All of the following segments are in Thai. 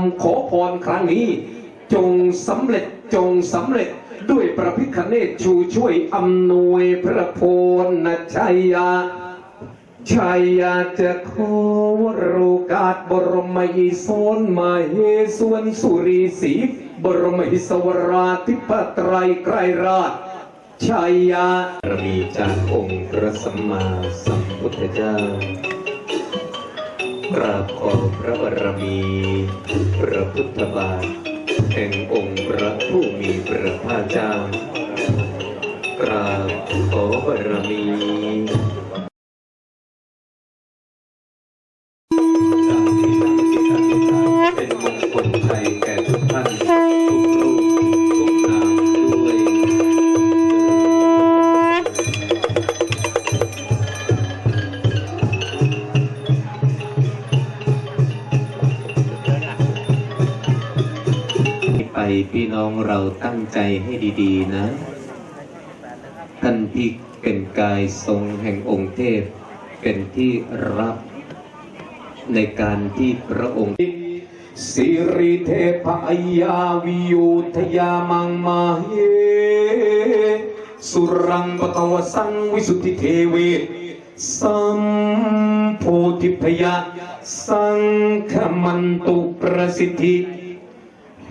ำขอพรครั้งนี้ จงสำเร็จจงสำเร็จด้วยพระพิคเนตชูช่วยอำนวยพระพรนชัยยะชัยยะจะขอวโรกาสบรมยิสนมาเฮสวนสุรีสีบรมหิสวราธิปไตรไกรราชชัยยะบารมีจากองค์พระสัมมาสัมพุทธเจ้า กราบขอพระบารมี พระพุทธบาท แห่งองค์พระผู้มีพระภาคเจ้า กราบขอบารมี พี่น้องเราตั้งใจให้ดีๆนะ ท่านที่เป็นกายทรงแห่งองค์เทพ เป็นที่รับในการที่พระองค์สิริเทพายาวิโยทยามังมาเฮสุรังปตวสังวิสุทธิเทเวสัมโพธิพยาสังฆมันตุประสิทธิ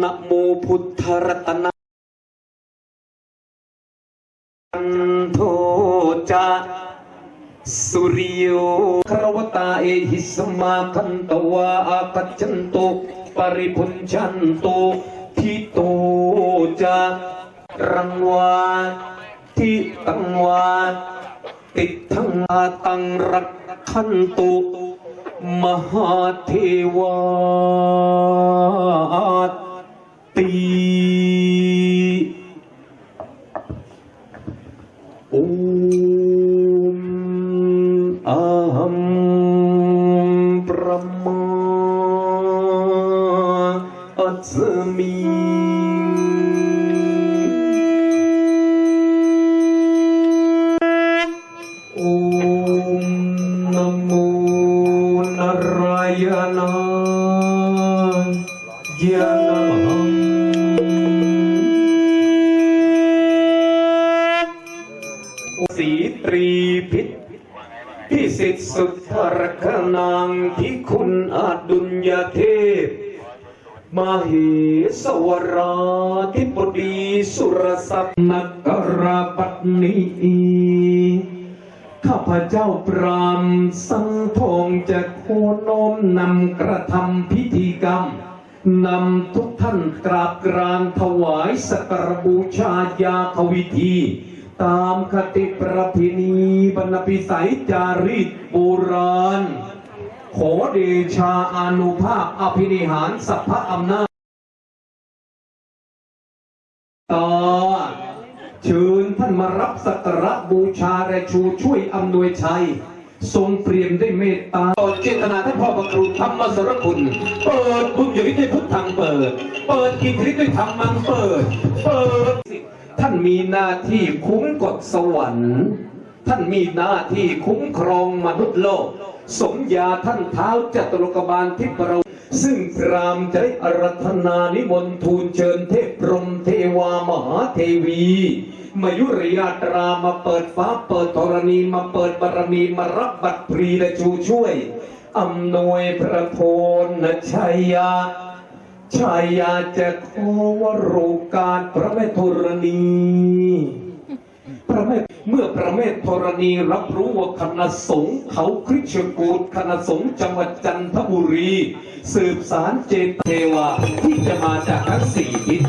นโมปุริมัสมิงสุเขนะโมอาคเนยยัสมิงสุปะพยัญชนะสัมปันนังปริพุนชันตุโอมนะโมพุทธรัตนะโทจะสุริโยครวตาเอหิสมาคันตวาอากัจจันโตปริพุนชันโตทิโตจะรังวาทิตังวาติทังอาตังรักขันตุมหาเทวา ตีโอมอะหัมป รคนางที่คุณอาดุลยเทพมเหสวราธิปดีสุรสัพนกราปัตนีข้าพเจ้าปรามสังทองจะโคนน้มนำกระทำพิธีกรรมนำทุกท่านกราบกรานถวายสักการบูชายาทวิธี ตามคติประเพณีบรรพิสัยจารีตโบราณ ขอเดชาอนุภาพอภินิหารสัพพะอำนาจต่อเชิญท่านมารับสักการะบูชาและชูช่วยอำนวยชัย ทรงเปลี่ยนด้วยเมตตาโปรดเจตนาท่านพ่อประครูธรรมสรคุณ เปิดบุญยริด้วยพุทธังเปิด เปิดกิจฤทธิ์ด้วยธรรมังเปิด เปิด ท่านมีหน้าที่คุ้มกฎสวรรค์ ท่านมีหน้าที่คุ้มครองมนุษย์โลก สมญาท่านเท้าจตุรกบาลทิพเราซึ่งพรามจะได้อารัธนานิมนต์ทูลเชิญเทพพรมเทวามหาเทวีมายุรยาตรามาเปิดฟ้าเปิดธรณีมาเปิดบารมีมารับบัตรพรีและชูช่วยอำนวยพระพรนชัยยา ชายาจะขอวโรกาสพระแม่ธรณี พระแม่เมื่อพระแม่ธรณีรับรู้ว่าคณะสงฆ์เขาคริชกูดคณะสงฆ์จังหวัดจันทบุรี สืบสารเจตเทวาที่จะมาจากทั้งสี่ทิศ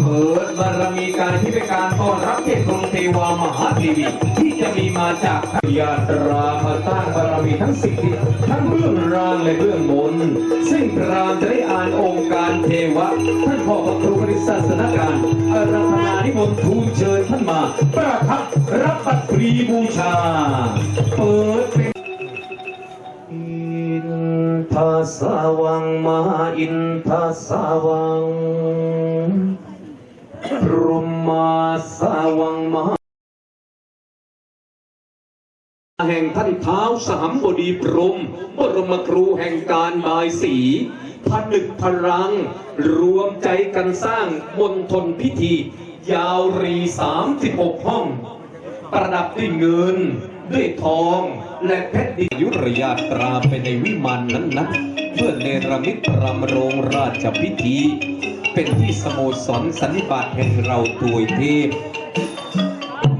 เปิดบารมีการที่เป็นการต้อนรับเทพพรมเทวามหาเทวีที่ จะมีมาจากยาตรามาตั้งบารมีทั้งสิบทิศทั้งเบื้องล่างและเบื้องบน ซึ่งพรามจะได้อ่านองค์การเทวะ ท่านพ่อพระครูบริศาสนการอารัธนานิมนต์ทูลเชิญท่านมา ประทับรับบัตรฟรีบูชา เปิดเป็นอินทาสวังมหาอินทาสวังพรหมาสวังมหา แห่งท่านเท้าสามบดีพรมบรมครูแห่งการบายสีผนึกพลัง รวมใจกันสร้างมณฑลพิธี ยาวรีสามสิบหกห้อง ประดับด้วยเงิน ด้วยทอง และเพชรดิยุรยาตราไปในวิมานนั้นนะเพื่อเนรมิตรำโรงราชพิธี เป็นที่สโมสรสันนิบาตแห่งเราตวยเทพ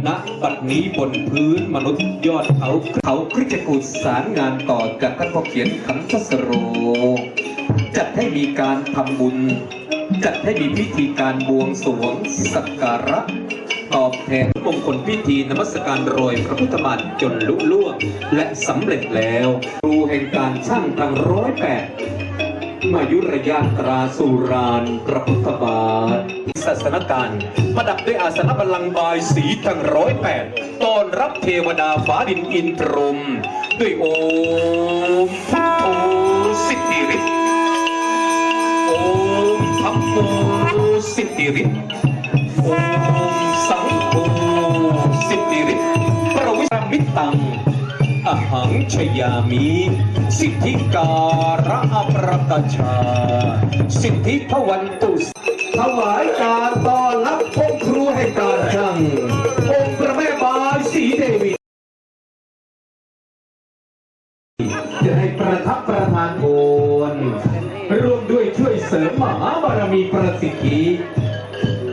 ณบัดนี้บนพื้นมนุษย์ยอดเขาเขาคริสตกุศสารงานต่อจากท่านพ่อเขียนขันทสโร จัดให้มีการทำบุญ จัดให้มีพิธีการบวงสรวงสักการะตอบแทนมงคลพิธีนมัสการโรยพระพุทธบาทจนลุล่วงและสำเร็จแล้วครูแห่งการช่างทั้งร้อยแปด มายุรยาตราสุรานพระพุทธบาทศาสนการประดับด้วยอาสนะบัลลังก์บายสีทั้งร้อยแปดต้อนรับเทวดาฟ้าดินอินทรม ด้วยโอมพุทโธสิทธิฤทธิ์โอมธัมโมสิทธิฤทธิ์โอมสังโฆสิทธิฤทธิ์ประวิสรมิตตัง อหังชยามิสิทธิการะปรกชา สิทธิพวันตุสถวายการต้อนรับองค์ครูให้การช่างองค์พระแม่บายสีเดวีจะให้ประทับประทานโอนร่วมด้วยช่วยเสริมมหาบารมีประสิทธิ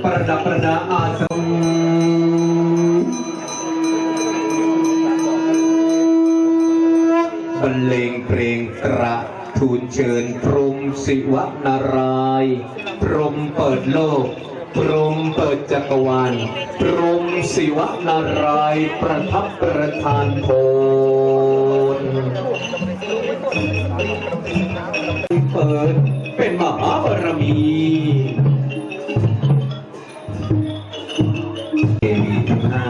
ประดับประดาอาสม รเลงเพลงกระทูลเชิญพรหมศิวนารายพรหมเปิดโลก พรหมเปิดจักรวาล พรหมศิวนารายประทับประทานโพนเปิดเป็นมหาบารมีเทวีทั้งห้า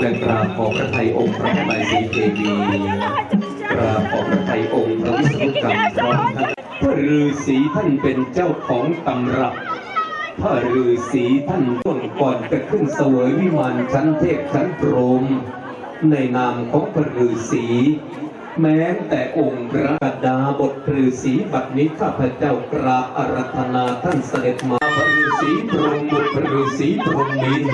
และกราบขอพระไทยองค์พระบายสีเทวี ราขอพระไทยองค์พระวิษณุกรรมพร้อมทั้งพระฤาษีท่านเป็นเจ้าของตำรับพระฤาษีท่านต้นก่อนจะขึ้นเสวยวิมานชั้นเทพชั้นพรหมในนามของพระฤาษีแม้แต่องค์พระดาบทฤาษีบัดนี้ข้าพเจ้ากราบอารัธนาท่านเสด็จมาพระฤาษีพรหมบุตรพระฤาษีพรหมิน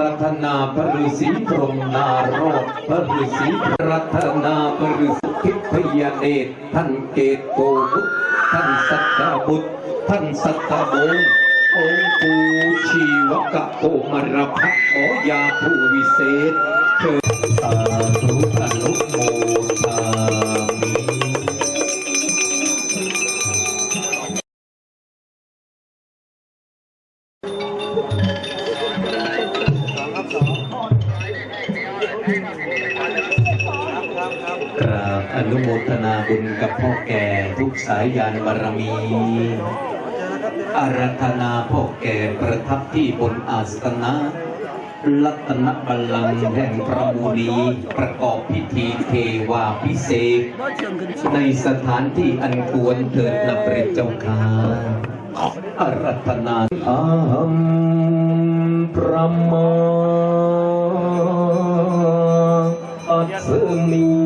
รัตนาปรุสีพรมนารอดปรุสีรัตนาปรุสทิพยเดชท่านเกตโกบุตรท่านสัตตบุตรท่านสัตตบุตรองค์ปูชีวกะโกมรพัฒน์ขอยาผู้วิเศษเชิญสาธุ สายยานบารมี อารัธนาพ่อแก่ประทับที่บนอาสนะรัตนบัลลังก์แห่งพระมุนีประกอบพิธีเทวาพิเศษ ในสถานที่อันควรเถิดนับเรเจ้าค่ะอารัธนาอาหัมพระมาอัสมี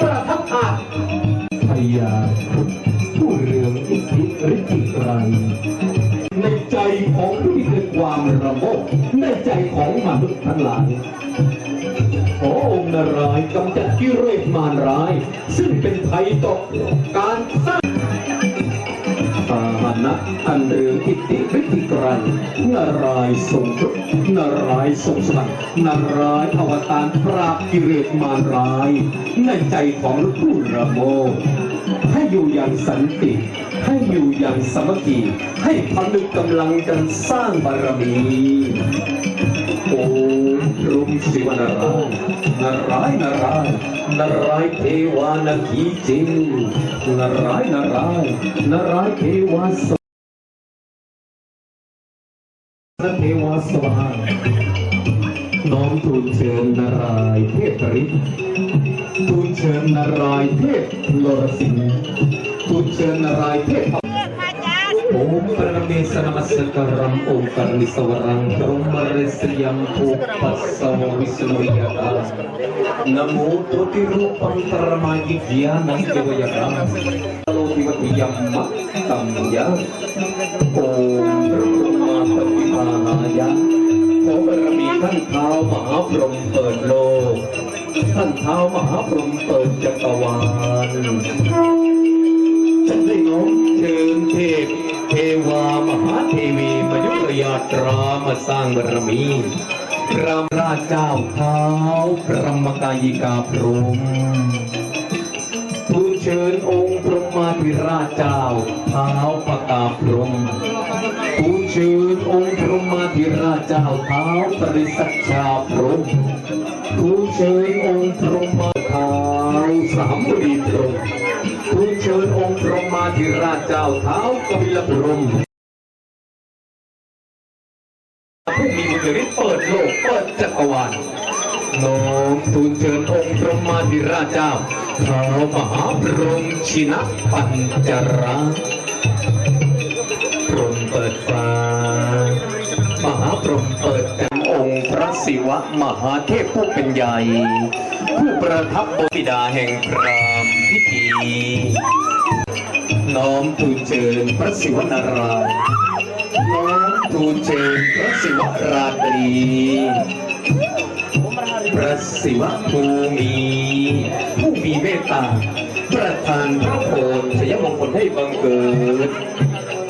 ประทับอาจพยาพุทธผู้เรืองอิทธิฤทธิไกรในใจของผู้ที่เกิดความระโมบในใจของมนุษย์ทั้งหลาย อองค์นารายกำจัดกิเลสมารร้าย ซึ่งเป็นภัยต่อการสร้างณะอันเรืองอิทธิฤทธิกรันารายทรงพระนารายทรงสมัครนารายอวตารปราบกิเลสมารร้าย ในใจของลูกผู้ระโมให้อยู่อย่างสันติ ให้อยู่อย่างสมัคคีให้พนึกกำลังกันสร้างบารมีโอ้ รุมศิวนารายนารายณ์นารายณ์นารายเทวานาคีจิงนารายณ์นารายณ์นารายเทวาสนเทวาสวาน้อมทูลเชิญนารายเทพฤทธิ์ทูลเชิญนารายเทพนรสิงทูลเชิญนารายเทพ โอมปรเมสนมัสการัมโอมการนิสวรังพรหมเรสยมภูปัสสววิสนุยตานะโมตุติรูปังตรมายิญาณังเจวยรังโลกิวติยัมมะตัมยะโอมพระบรมปฏิภาณายะขอบารมีท่านเท้ามหาพรหมเปิดโลก ท่านเท้ามหาพรหมเปิดจักรวาล ฉันได้น้อมเชิญเทพ เทวามหาเทวีมายุรยาตรามาสร้างบารมี พระราชเจ้าเท้าพระมกายิกาพรหมทูลเชิญองค์พระมาธิราชเจ้าเท้าปกาพรหมทูลเชิญองค์พระมาธิราชเจ้าเท้าปริสัชชาพรหมทูลเชิญองค์พระมาเท้าสามบดีพรหม ธิราชเจ้าเท้ากบิลพรหมผู้มีบุญฤทธิ์เปิดโลกเปิดจักรวาลน้อมทูลเชิญองค์พระมาธิราชเจ้าเท้ามหาพรหมชินะปัญจราพรหมเปิดฟ้ามหาพรหมเปิดแผ่องค์พระศิวะมหาเทพผู้เป็นใหญ่ ผู้ประทับบนบิดาแห่งพรามพิธี น้อมทูลเชิญพระศิวนารายน้อมทูลเชิญพระศิวราตรีพระศิวภูมิผู้มีเมตตา ประทานพระโพธิ์ชยมงคลให้บังเกิด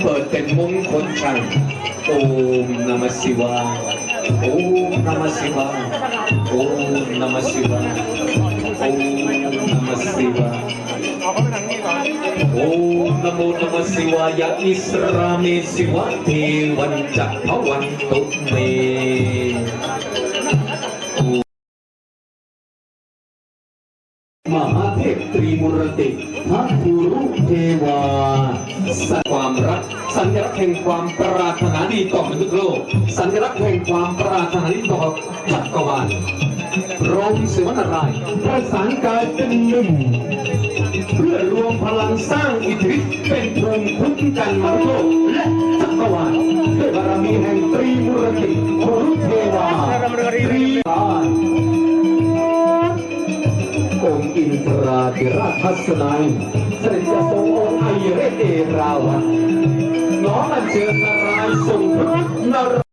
เปิดเป็นมงคลชัยโอมนมัสสิวาโอมนมัสสิวาโอมนมัสสิวาโอมนมัสสิวาโอมนะ โมนมสิวายะอิสราเมสิวะเทวันจักพวันตุเมมหาเทพตรีมุรติทัพภูรุเทวาสัความรัก สัญลักษณ์แห่งความปรารถนาดีต่อมนุษย์โลก สัญลักษณ์แห่งความปรารถนาดีต่อจักรวาล พร้อมศิวนารายประสานกายเป็นหนึ่ง เพื่อรวมพลังสร้างอิทธิฤทธิ์เป็นภูมิคุ้มกันมนุษย์โลกและจักรวาลด้วยบารมีแห่งตรีมุรติโครุเทวาตรีบานองค์อินทราธิราชทัศนัยเสด็จจะทรงองค์ไอเรเอราวัณน้อมอัญเชิญนารายณ์ทรงพระนาร